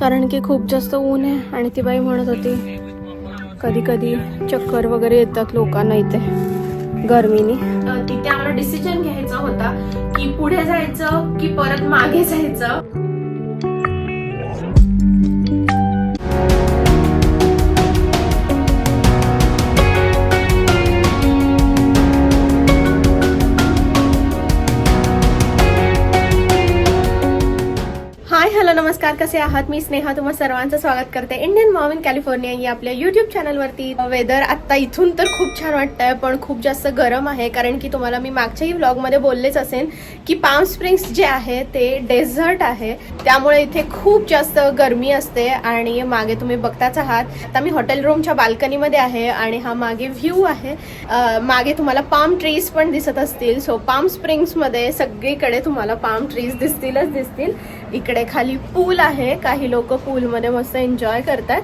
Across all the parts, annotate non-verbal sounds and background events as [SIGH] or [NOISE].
कारण की खूप जास्त ऊन आहे आणि ती बाई म्हणत होती कधी कधी चक्कर वगैरे येतात लोकांना इथे गरमीनी. तिथे आम्हाला डिसिजन घ्यायचा होता की पुढे जायचं की परत मागे जायचं. कसे आहात? मी स्नेहा तुम्हा सर्वांचं स्वागत करते. इंडियन मॉम इन कॅलिफोर्निया या आपल्या युट्यूब चॅनलवरती वेदर आता इथून तर खूप छान वाटतंय पण खूप जास्त गरम आहे कारण की तुम्हाला मी मागच्याही व्लॉगमध्ये बोललेच असेल की पाम स्प्रिंग्स जे आहे ते डेझर्ट आहे. त्यामुळे इथे खूप जास्त गरमी असते आणि मागे तुम्ही बघताच आहात. आता मी हॉटेल रूमच्या बाल्कनीमध्ये आहे आणि हा मागे व्ह्यू आहे. मागे तुम्हाला पाम ट्रीज पण दिसत असतील. सो पाम स्प्रिंग्समध्ये सगळीकडे तुम्हाला पाम ट्रीज दिसतीलच दिसतील. इकडे खाली पूल आहे. काही लोक पूलमध्ये मस्त एन्जॉय करतात.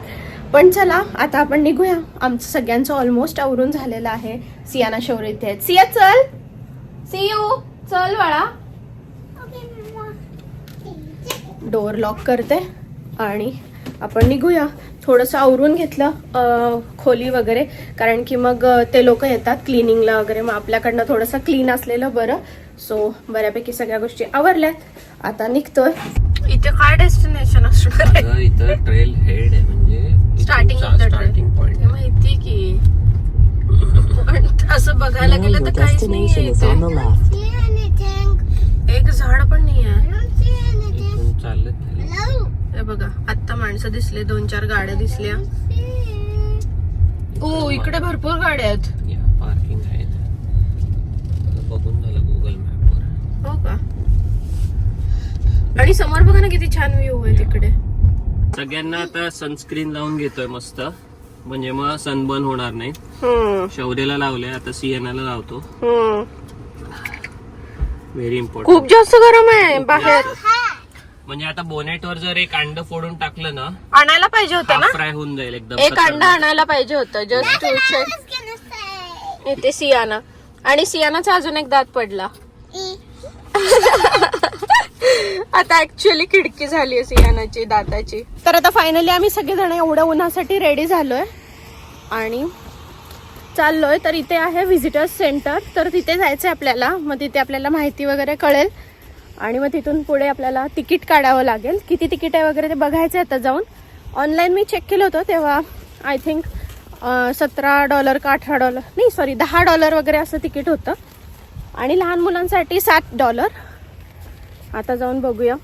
पण चला आता आपण निघूया. आमचं सगळ्यांचं ऑलमोस्ट आवरून झालेलं आहे. सियाना शौर इथे आहेत. सिया चल. सियू चल बाळा. डोअर लॉक करते. आणि आपण निघूया. थोडंसं आवरून घेतलं खोली वगैरे. कारण की मग ते लोक येतात क्लिनिंगला वगैरे. मग आपल्याकडनं थोडंसं क्लीन असलेलं बरं. सो बऱ्यापैकी सगळ्या गोष्टी आवरल्यात. आता निघतोय. इथे काय डेस्टिनेशन असणार इथं ट्रेल हेड आहे म्हणजे starting of the starting point माहिती की पण असं बघायला गेलं तर काहीच नाहीये इथे. एक झाड पण नाही आहे नाही. हे बघा आत्ता माणसं दिसले दोन चार गाड्या दिसल्या. ओ इकडे भरपूर गाड्या आहेत या पार्किंग आहे इथं. आता बघून झालं गुगल का आणि समोर बघा ना किती छान व्ह्यू आहे तिकडे. सगळ्यांना आता सनस्क्रीन लावून घेतोय मस्त. म्हणजे मग सनबर्न होणार नाही. शौर्यला लावलंय आता सिएनाला लावतो. हम्म. व्हेरी इम्पॉर्टंट खूप जास्त गरम आहे बाहेर. म्हणजे आता बोनेटवर जर एक अंड फोडून टाकलं ना आणायला पाहिजे होतं ना? फ्राय होऊन जाईल एकदम. एक. अंडा आणायला पाहिजे होतं जस्ट टू चेक सियाना. आणि सियानाचा अजून एक दात पडला. आता ऍक्च्युअली खिडकी झाली आहे सियानाची दाताची. तर आता फायनली आम्ही सगळेजण एवढ्या उन्हासाठी रेडी झालोय. आणि चाललोय तर इथे आहे व्हिजिटर्स सेंटर तर तिथे जायचंय आपल्याला. मग तिथे आपल्याला माहिती वगैरे कळेल. आणि मग तिथून पुढे आपल्याला तिकीट काढावं लागेल. किती तिकीट आहे वगैरे ते बघायचं आता जाऊन. ऑनलाईन मी चेक केलं होतं तेव्हा आय थिंक सतरा डॉलर का अठरा डॉलर नाही सॉरी दहा डॉलर वगैरे असं तिकीट होतं. आणि लहान मुलांसाठी सात डॉलर आता जाऊन बघूया.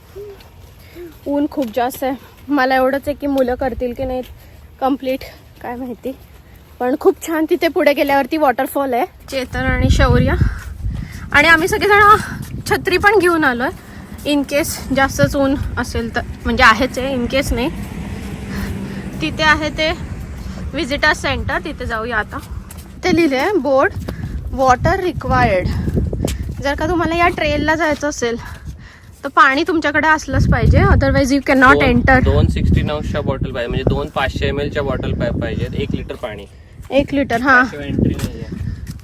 ऊन खूप जास्त आहे. मला एवढंच आहे की मुलं करतील की नाहीत कंप्लीट काय माहिती. पण खूप छान तिथे पुढे गेल्यावरती वॉटरफॉल आहे. चेतन आणि शौर्य. आणि आम्ही सगळेजण छत्री पण घेऊन आलोय. इन केस जास्तच ऊन असेल तर. म्हणजे आहेच आहे इन केस नाही. तिथे आहे ते व्हिजिटर सेंटर तिथे जाऊया आता. ते लिहिले आहे बोर्ड वॉटर रिक्वायर्ड जर का तुम्हाला या ट्रेलला जायचं असेल तर पाणी तुमच्याकडे असलंच पाहिजे. Otherwise you can not enter दोन सिक्स्टी नऊच्या बॉटल पाहिजे. म्हणजे दोन पाचशे एम च्या बॉटल पाहिजेत. एक लिटर पाणी. एक लिटर हां. एंट्री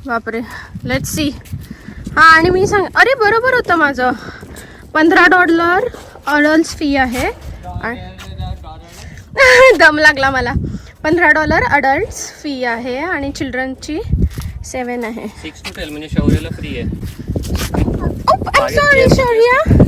बापरे. लेट सी हा आणि मी सांग अरे बरोबर होतं माझं. पंधरा डॉलर अडल्ट फी आहे. आणि- [LAUGHS] दम लागला मला. पंधरा डॉलर अडल्ट फी आहे आणि चिल्ड्रनची सेवन आहे. सिक्स टू टेल म्हणजे शौर्यला फ्री आहे. Oh, I'm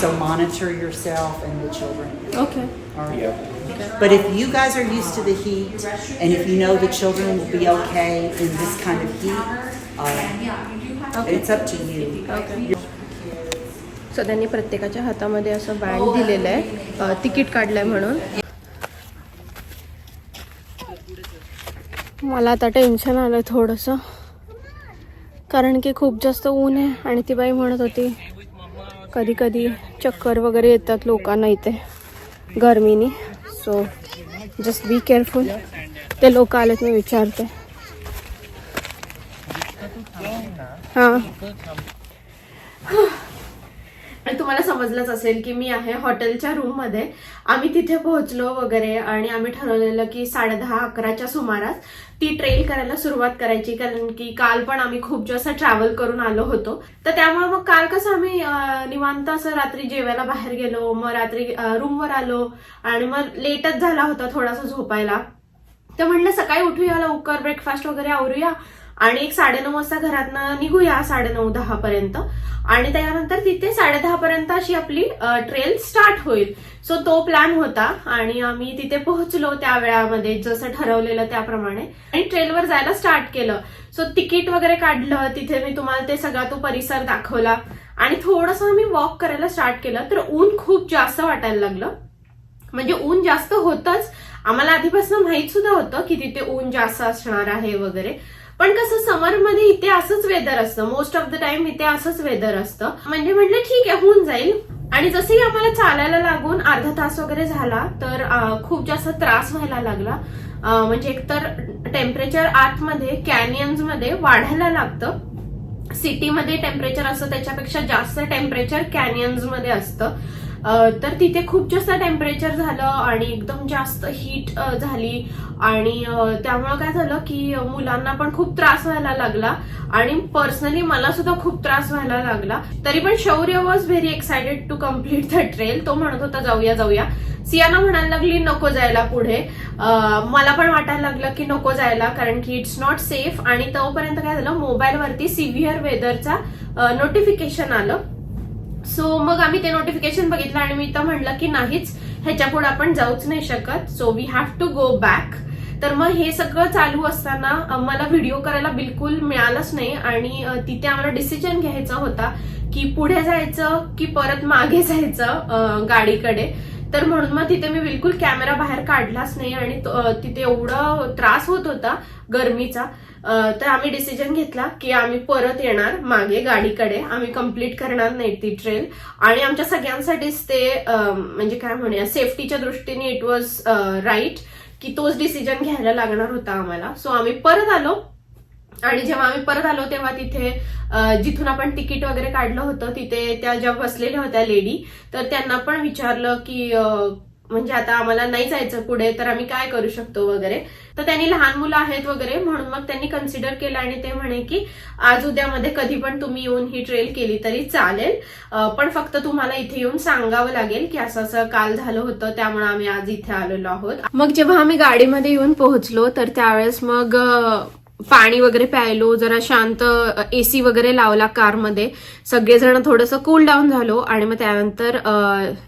so monitor yourself and the children. Okay. All right. But if you guys are used to the heat, and if you know the children will be okay in this kind of heat, uh, it's up to you. So त्यांनी प्रत्येकाच्या हातामध्ये असं band दिलेलं आहे अ, ticket काढलंय म्हणून मला आता टेन्शन आलं थोडंसं कारण की खूप जास्त ऊन आहे आणि ती बाई म्हणत होती कधी कधी चक्कर वगैरे येतात लोकांना इथे गरमीनी. सो जस्ट बी केअरफुल ते लोक आलेत मी विचारते. हां. तुम्हाला समजलंच असेल की मी आहे हॉटेलच्या रूममध्ये. आम्ही तिथे पोहोचलो वगैरे आणि आम्ही ठरवलेलं की साडे दहा अकराच्या सुमारास ती ट्रेल करायला सुरुवात करायची. कारण की काल पण आम्ही खूप जास्त ट्रॅव्हल करून आलो होतो. तर त्यामुळे मग काल कसं आम्ही निवांत असं रात्री जेवायला बाहेर गेलो. मग रात्री रूमवर आलो आणि मग लेटच झाला होता थोडासा झोपायला. तर म्हणलं सकाळी उठूया लवकर ब्रेकफास्ट वगैरे आवरूया. आणि एक साडेनऊ वाजता घरातनं निघूया साडेनऊ दहा पर्यंत. आणि त्यानंतर तिथे साडेदहा पर्यंत अशी आपली ट्रेल स्टार्ट होईल. सो तो प्लॅन होता आणि आम्ही तिथे पोहोचलो त्या वेळामध्ये जसं ठरवलेलं त्याप्रमाणे. आणि ट्रेलवर जायला स्टार्ट केलं. सो तिकीट वगैरे काढलं. तिथे मी तुम्हाला ते सगळा तो परिसर दाखवला. आणि थोडंसं आम्ही वॉक करायला स्टार्ट केलं. तर ऊन खूप जास्त वाटायला लागलं. म्हणजे ऊन जास्त होतच. आम्हाला आधीपासून माहीत सुद्धा होतं की तिथे ऊन जास्त असणार आहे वगैरे. पण कसं समरमध्ये इथे असंच वेदर असतं. मोस्ट ऑफ द टाइम इथे असंच वेदर असतं. म्हणजे म्हटलं ठीक आहे होऊन जाईल. आणि जसंही आम्हाला चालायला लागून अर्धा तास वगैरे झाला तर खूप जास्त त्रास व्हायला लागला. म्हणजे एकतर टेम्परेचर आतमध्ये कॅनियन्समध्ये वाढायला लागतं. सिटीमध्ये टेम्परेचर असतं त्याच्यापेक्षा जास्त टेम्परेचर कॅनियन्समध्ये असतं. तर तिथे खूप जास्त टेम्परेचर झालं आणि एकदम जास्त हीट झाली. आणि त्यामुळं काय झालं की मुलांना पण खूप त्रास व्हायला लागला. आणि पर्सनली मला सुद्धा खूप त्रास व्हायला लागला. तरी पण Shaurya was very excited to complete the trail तो म्हणत होता जाऊया जाऊया. सियाना म्हणायला लागली नको जायला पुढे. मला पण वाटायला लागलं की नको जायला कारण की इट्स नॉट सेफ आणि तोपर्यंत काय झालं मोबाईलवरती सिव्हिअर वेदरचा नोटिफिकेशन आलं. सो मग आम्ही ते नोटिफिकेशन बघितलं आणि मी तर म्हणलं की नाहीच ह्याच्या पुढे आपण जाऊच नाही शकत. So we have to go back तर मग हे सगळं चालू असताना मला व्हिडिओ करायला बिलकुल मिळालंच नाही आणि तिथे आम्हाला डिसिजन घ्यायचा होता की पुढे जायचं की परत मागे जायचं गाडीकडे. तर म्हणून मग तिथे मी बिलकुल कॅमेरा बाहेर काढलाच नाही आणि तिथे एवढा त्रास होत होता गरमीचा तर आम्ही डिसिजन घेतला की आम्ही परत येणार मागे गाडीकडे. आम्ही कंप्लीट करणार नाही ती ट्रेल आणि आमच्या सगळ्यांसाठीच ते म्हणजे काय म्हणूया सेफ्टीच्या दृष्टीने इट वॉज राईट की तोच डिसिजन घ्यायला लागणार होता आम्हाला. सो आम्ही परत आलो. आणि जेव्हा आम्ही परत आलो तेव्हा तिथे जिथून आपण तिकीट वगैरे काढलं होतं तिथे त्या ज्या बसलेल्या होत्या लेडी तर त्यांना पण विचारलं की म्हणजे आता आम्हाला नाही जायचं पुढे तर आम्ही काय करू शकतो वगैरे. तर त्यांनी लहान मुलं आहेत वगैरे म्हणून मग त्यांनी कन्सिडर केलं आणि ते म्हणे की आज उद्यामध्ये कधी पण तुम्ही येऊन ही ट्रेल केली तरी चालेल. पण फक्त तुम्हाला इथे येऊन सांगावं लागेल की असं असं काल झालं होतं त्यामुळे आम्ही आज इथे आलेलो आहोत. मग जेव्हा आम्ही गाडीमध्ये येऊन पोहोचलो तर त्यावेळेस मग पाणी वगैरे प्यायलो जरा शांत एसी वगैरे लावला कारमध्ये. सगळेजण थोडंसं कूल डाऊन झालो आणि मग त्यानंतर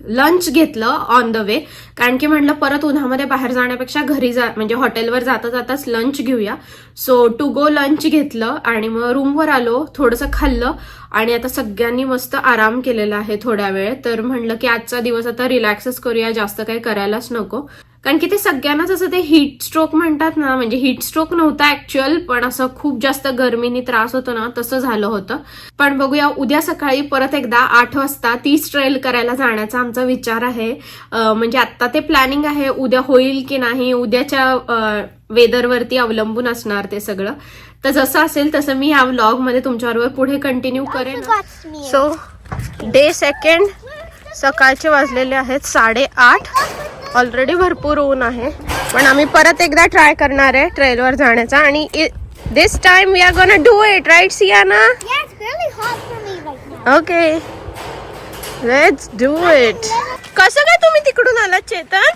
लंच घेतलं ऑन द वे कारण की म्हटलं परत उन्हामध्ये बाहेर जाण्यापेक्षा घरी जा म्हणजे हॉटेलवर जाता जाताच लंच घेऊया. सो टू गो लंच घेतलं आणि मग रूमवर आलो थोडंसं खाल्लं आणि आता सगळ्यांनी मस्त आराम केलेला आहे थोड्या वेळ. तर म्हणलं की आजचा दिवस आता रिलॅक्सच करूया जास्त काही करायलाच नको. कारण की ते सगळ्यांनाच असं ते हीट स्ट्रोक म्हणतात ना म्हणजे हीट स्ट्रोक नव्हता ऍक्च्युअल पण असं खूप जास्त गरमीने त्रास होतो ना तसं झालं होतं. पण बघूया उद्या सकाळी परत एकदा आठ वाजता तीच ट्रेल करायला जाण्याचा आमचा विचार आहे. म्हणजे आता ते प्लॅनिंग आहे उद्या होईल की नाही उद्याच्या वेदरवरती अवलंबून असणार ते सगळं. तर जसं असेल तसं मी ह्या व्लॉगमध्ये तुमच्याबरोबर पुढे कंटिन्यू करेन? सो डे सेकंड सकाळचे वाजलेले आहेत साडेआठ. ऑलरेडी भरपूर ऊन आहे. पण आम्ही परत एकदा ट्राय करणार आहे ट्रेलवर जाण्याचा. आणि this time we are gonna do it right right now. Okay let's do it कसं काय तुम्ही तिकडून आलात चेतन?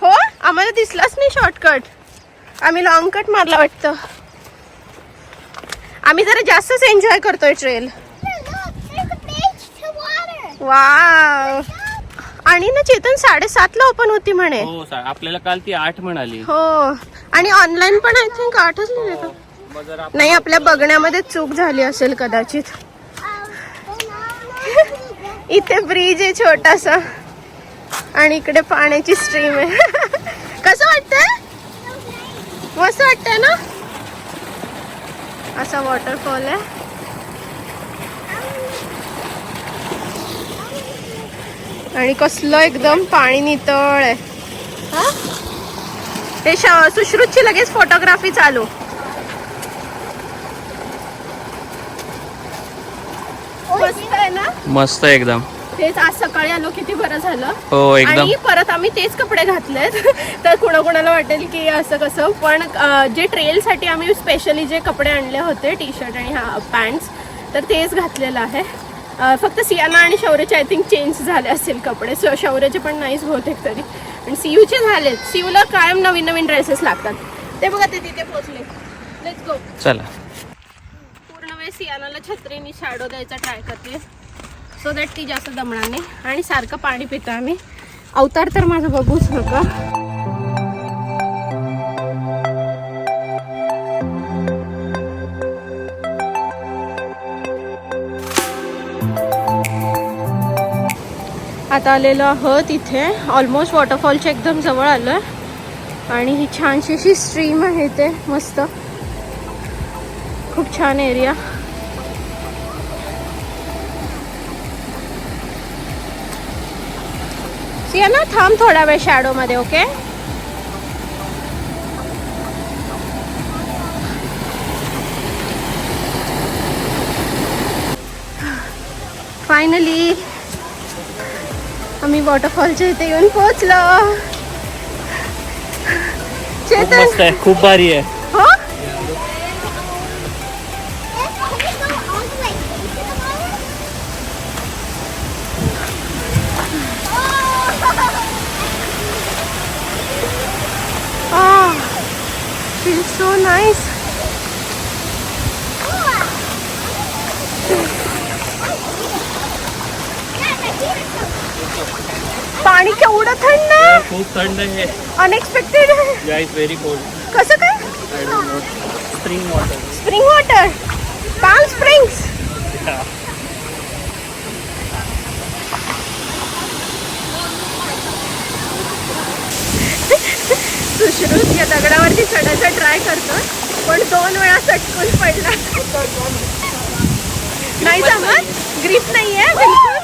हो? आम्हाला दिसलाच नाही शॉर्टकट आम्ही लॉंग कट मारला वाटतं. आम्ही जरा जास्तच एन्जॉय करतोय ट्रेल. वाव आणि ना चेतन साडेसात ला ओपन होती म्हणे. हो सा- आपल्याला काल ती आठ म्हणाली. हो. आणि ऑनलाईन पण आय थिंक आठच लिहिले का? मग जर आप- नाही आपल्या बघण्यामध्ये चूक झाली असेल कदाचित. इथे ब्रिज आहे छोटासा. आणि इकडे पाण्याची स्ट्रीम आहे. कसं वाटतंय? मस्त वाटतंय ना? असा वॉटरफॉल आहे. आणि कसलं एकदम पाणी नितळ आहे. ते सुश्रुतची लगेच फोटोग्राफी चालू. मस्त आहे ना? मस्त एकदम. तेच आज सकाळी आलो किती बरं झालं. हो एकदम. आणि परत आम्ही तेच कपडे घातलेत. [LAUGHS] तर कुणाकुणाला वाटेल की असं कसं पण जे ट्रेलसाठी आम्ही स्पेशली जे कपडे आणले होते टी शर्ट आणि हा पॅन्ट्स तर तेच घातलेलं आहे. फक्त सियाना आणि शौर्यचे आय थिंक चेंज झाले असेल कपडे. सो शौर्यचे पण नाहीच बहुतेक तरी. पण सीयूचे झालेत सीयूला कायम नवीन नवीन ड्रेसेस लागतात. ते बघा ते तिथे पोचले. लेट्स गो चला. पूर्ण वेळ सियानाला छत्रीने शॅडो द्यायचा ट्राय करते. सो दॅट ती जास्त दमणार नाही. आणि सारखं पाणी पितो आम्ही. अवतार तर माझं बघूच नका. आता आलेलो आहोत इथे. ऑलमोस्ट वॉटरफॉलच्या एकदम जवळ आलो आहे आणि ही छानशी अशी स्ट्रीम आहे ते. मस्त. खूप छान एरिया सिया ना थांब थोडा वेळ शॅडो मध्ये ओके फायनली आम्ही वॉटरफॉलच्या इथे येऊन पोहोचलो चेतन। खूप भारी आहे हो। Can we पाणी केवढं थंड आहे? खूप थंड आहे. अनएक्सपेक्टेड आहे. इज व्हेरी कोल्ड कसं काय? Spring water spring water Palm Springs Sushrut या दगडावरती चढायचा ट्राय करतो पण दोन वेळा चटकून पडला. नाही जमत? ग्रीप नाहीये बिलकुल.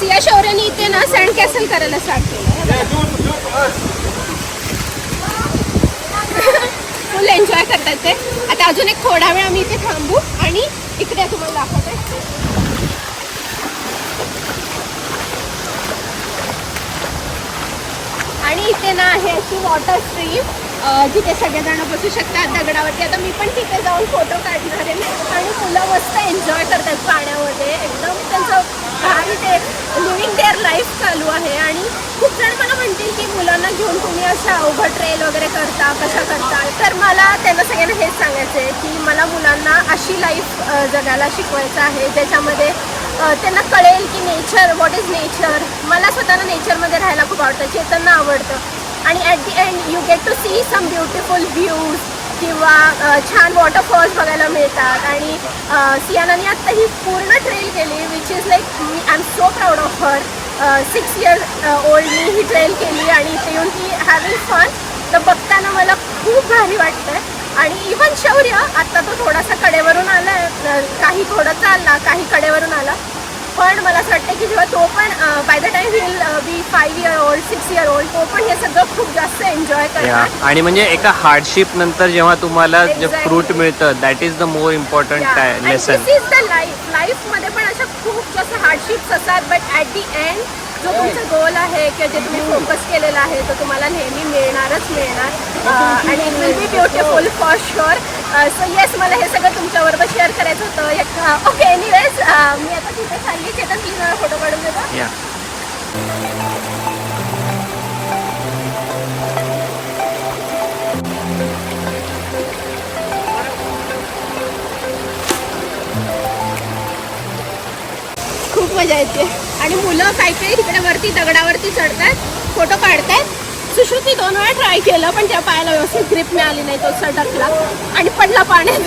सिया शौर्याने इथे ना सँड कॅसल करायला स्टार्ट केलं. फुल एन्जॉय करतात ते. आता अजून एक थोडा वेळ आम्ही इथे थांबू आणि इकडे तुम्हाला दाखवते. आणि इथे ना आहे अशी वॉटर स्ट्रीम जिथे सगळेजण बसू शकतात दगडावरती. आता मी पण तिथे जाऊन फोटो काढणार आहे. आणि मुलं मस्त एन्जॉय करतात पाण्यामध्ये. एकदम त्यांचं भारी ते लिव्हिंग देअर लाईफ चालू आहे आणि खूप जण मला म्हणतील की मुलांना घेऊन तुम्ही असं अवघड ट्रेल वगैरे करता कशा करता? तर मला त्यांना सगळ्यांना हेच सांगायचं आहे की मला मुलांना अशी लाईफ जगायला शिकवायचं आहे ज्याच्यामध्ये त्यांना कळेल की नेचर व्हॉट इज नेचर मला स्वतःला नेचरमध्ये राहायला खूप आवडतं चेतनना आवडतं. आणि at the end you get to see some beautiful views किंवा छान वॉटरफॉल्स बघायला मिळतात आणि सियानाने आत्ता ही पूर्ण ट्रेल केली which is like me I am so proud of her six years ओल्डनी ही ट्रेल केली आणि इथे येऊन ही हॅव्हिंग फन तर बघताना मला खूप भारी वाटतंय. आणि इवन शौर्य आत्ता तो थोडासा कडेवरून आला काही थोडं चालला काही कडेवरून आला. पण मला असं वाटतं की जेव्हा तो पण by the time will be five year old six year old तो पण हे सगळं खूप जास्त एन्जॉय करणार. आणि म्हणजे एका हार्डशिप नंतर जेव्हा तुम्हाला जे. फ्रूट मिळतं that is the more important lesson this is the life लाईफमध्ये पण अशा खूप खूप जास्त हार्डशिप्स असतात बट ॲट दी एंड जो तुमचा गोल आहे किंवा जे तुम्ही फोकस केलेला आहे तो तुम्हाला नेहमी मिळणारच मिळणार. आणि it will be beautiful for sure so yes मला हे सगळं तुमच्याबरोबर शेअर करायचं होतं. ओके एनिवेज मी आता तिथे चालली प्लीज मला फोटो काढून देतो. खूप मजा येते. आणि मुलं काही काही तिकडे वरती दगडावरती चढतात फोटो काढतात सुश्रुती दोन वेळा ट्राय केलं पण त्या पायाला व्यवस्थित ग्रीप मिळाली नाही तो सडकला आणि पडला पाण्यात.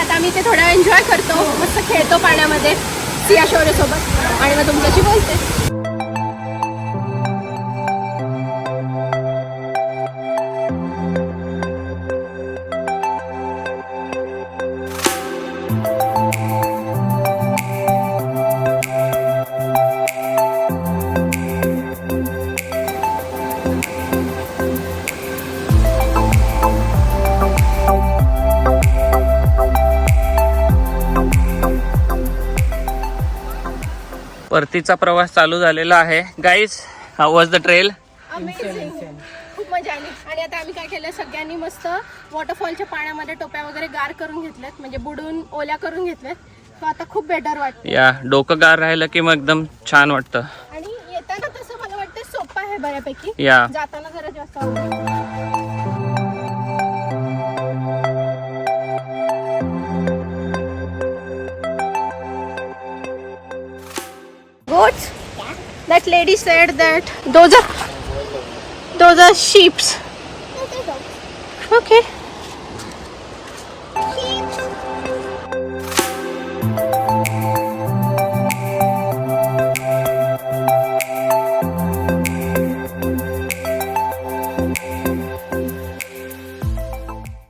आता आम्ही ते थोडा एन्जॉय करतो मस्त खेळतो पाण्यामध्ये. सिया शौर्यसोबत. आणि मग तुमच्याशी बोलते. परतीचा प्रवास चालू झालेला आहे. Guys how was the trail खूप मजा आली. आणि आता आम्ही काय केलं सगळ्यांनी मस्त वॉटरफॉलच्या पाण्यामध्ये टोप्या वगैरे गार करून घेतल्यात म्हणजे बुडून ओल्या करून घेतल्यात. तो आता खूप बेटर वाटतं. या डोकं गार राहिलं की मग एकदम छान वाटतं. आणि येताना तसं मला वाटतं सोपं आहे बऱ्यापैकी. या. जाताना जरा जास्त goats? Yeah. That lady said that those are those are sheeps. Okay.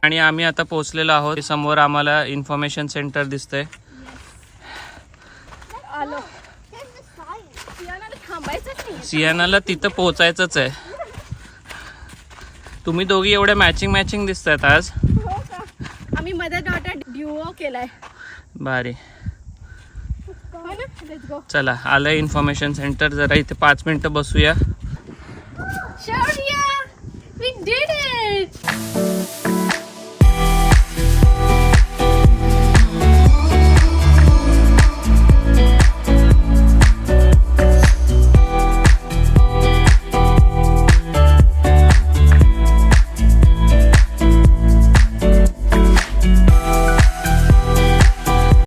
आणि आम्ही आता पोहोचलेलो आहोत समोर आम्हाला इन्फॉर्मेशन सेंटर दिसतंय आलो There's the sign. सियानाला थांबायचंच नाही सियानाला तिथं पोहोचायचंच आहे. तुम्ही दोघी एवढ्या मॅचिंग मॅचिंग दिसत आहेत आज. हो का आम्ही मदर डॉटर ड्युओ केलाय. भारी. हो ना? चला आलं इन्फॉर्मेशन सेंटर जरा इथे पाच मिनिटं बसूया. We did it